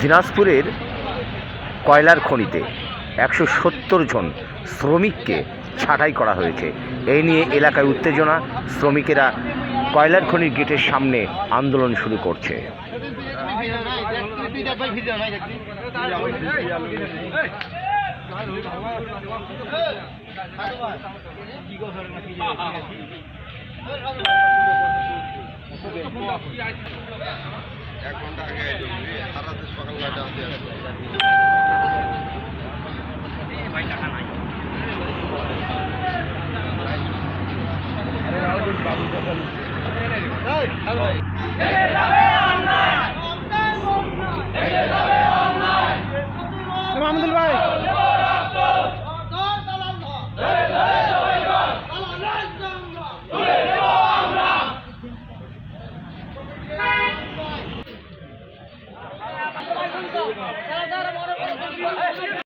দিনাজপুরের কয়লার খনিতে একশো সত্তর জন শ্রমিককে ছাঁটাই করা হয়েছে। এই নিয়ে এলাকায় উত্তেজনা, শ্রমিকেরা কয়লার খনির গেটের সামনে আন্দোলন শুরু করছে। এক ঘণ্টা আগে সারাতে যারা যারা বড়